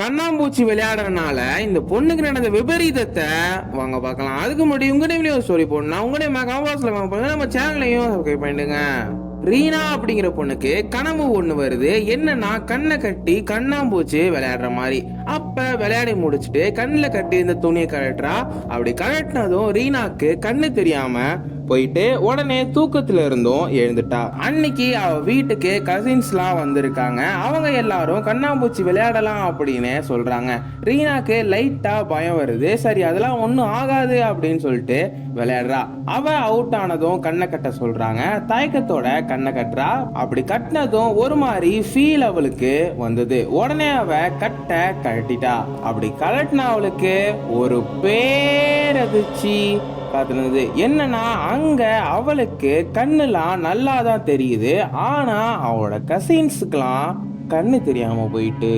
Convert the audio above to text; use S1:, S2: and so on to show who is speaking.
S1: கண்ணாம்பூச்சி விளையாடுறதுனால இந்த பொண்ணுக்கு நடந்த விபரீதத்தை வாங்க பார்க்கலாம். அதுக்கு முன்னாடி உங்க நேம்லயும் ஸ்டோரி போடணும். உங்க நேம் வாங்க பாருங்க நம்ம சேனலையும் சப்ஸ்கிரைப் பண்ணிடுங்க ரீனா அப்படிங்கிற பொண்ணுக்கு கனவு ஒண்ணு வருது. என்னன்னா கண்ணை கட்டி கண்ணாம்பூச்சி விளையாடுற மாதிரி. அப்ப விளையாடி முடிச்சுட்டு கண்ணில் கட்டி இந்த துணியை கழட்டுறா. அப்படி கழட்டினதும் ரீனாக்கு கண்ணு தெரியாம போயிட்டு உடனே தூக்கத்துல இருந்தும் எழுந்துட்டா. அன்னைக்கு அவ வீட்டுக்கு கசின்ஸ்லாம் வந்திருக்காங்க. அவங்க எல்லாரும் கண்ணாம்பூச்சி விளையாடலாம் அப்படின்னு சொல்றாங்க. ரீனாக்கு லைட்டா பயம் வருது. சரி அதெல்லாம் ஒன்றும் ஆகாது அப்படின்னு சொல்லிட்டு விளையாடுறா. அவ அவுட் ஆனதும் கண்ணை கட்ட சொல்றாங்க. தயக்கத்தோட கண்ணை கட்டுறா. அப்படி கட்டினதும் ஒரு மாதிரி ஃபீல் அவளுக்கு வந்தது. உடனே அவ கட்ட கழட்டிட்டா. அப்படி கலட்டின அவளுக்கு ஒரு பேரதிச்சி பார்த்துருந்தது என்னன்னா அங்கே அவளுக்கு கண்ணுலாம் நல்லா தான் தெரியுது. ஆனால் அவளோட கசின்ஸுக்கெல்லாம் கண்ணு தெரியாமல் போயிட்டு.